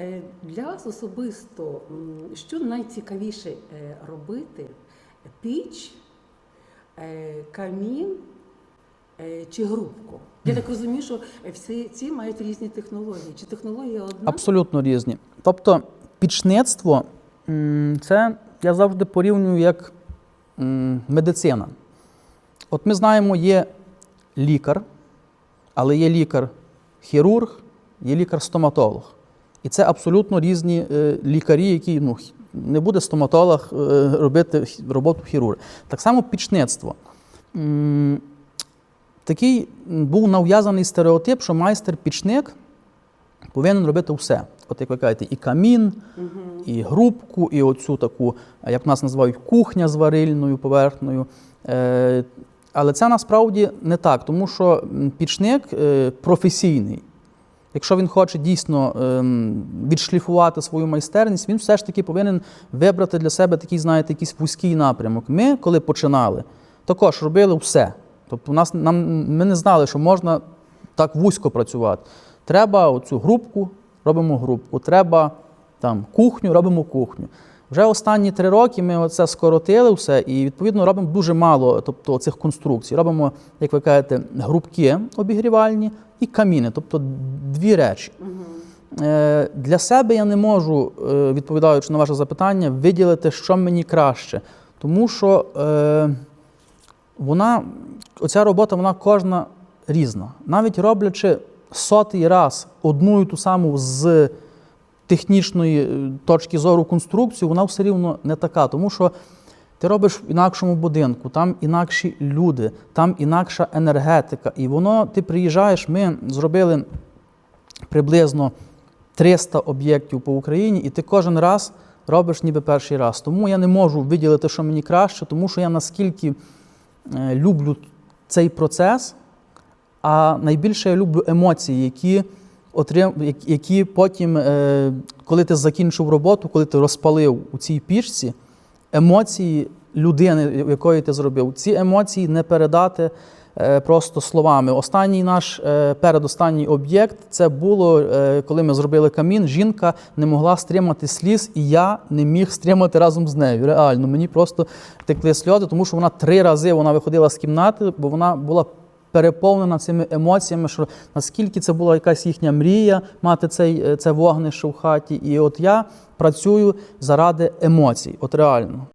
Е, Для вас особисто, що найцікавіше е, робити? Піч, е, камін чи грубку? Я так розумію, що всі ці мають різні технології. Чи технологія одна? Абсолютно різні. Тобто, пічництво це я завжди порівнюю як медицина. От ми знаємо, є лікар, але є лікар-хірург, є лікар-стоматолог. І це абсолютно різні е, лікарі, які ну, не буде стоматолог е, робити роботу хірурга. Так само пічництво. Такий був нав'язаний стереотип, що майстер-пічник повинен робити все. От як ви кажете, і камін, і грубку, і оцю таку, як нас називають, кухня з варильною поверхнею. Е, але це насправді не так, тому що пічник професійний. Якщо він хоче дійсно ем, відшліфувати свою майстерність, він все ж таки повинен вибрати для себе такий, знаєте, якийсь вузький напрямок. Ми, коли починали, також робили все. Тобто, у нас нам ми не знали, що можна так вузько працювати. Треба оцю групку, робимо групку. Треба там кухню, робимо кухню. Вже останні три роки ми оце скоротили все і відповідно робимо дуже мало тобто, цих конструкцій. Робимо, як ви кажете, грубки обігрівальні і каміни, тобто дві речі. Е, Для себе я не можу, е, відповідаючи на ваше запитання, виділити, що мені краще. Тому що е, вона, оця робота, вона кожна різна. Навіть роблячи сотий раз одну і ту саму з технічної е, точки зору конструкцію, вона все рівно не така. Тому що ти робиш в інакшому будинку, там інакші люди, там інакша енергетика. І воно, ти приїжджаєш, ми зробили приблизно 300 об'єктів по Україні, і ти кожен раз робиш ніби перший раз. Тому я не можу виділити, що мені краще, тому що я наскільки е, люблю цей процес, а найбільше я люблю емоції, які, які потім, е, коли ти закінчив роботу, коли ти розпалив у цій пічці, емоції людини, якої ти зробив, ці емоції не передати е, просто словами. Останній наш е, передостанній об'єкт це було, коли ми зробили камін. Жінка не могла стримати сліз, і я не міг стримати разом з нею. Реально, мені просто текли сльози, тому що вона три рази вона виходила з кімнати, бо вона була. Переповнена цими емоціями, що наскільки це була якась їхня мрія мати цей, е, це вогнище в хаті. І от я працюю заради емоцій, от реально.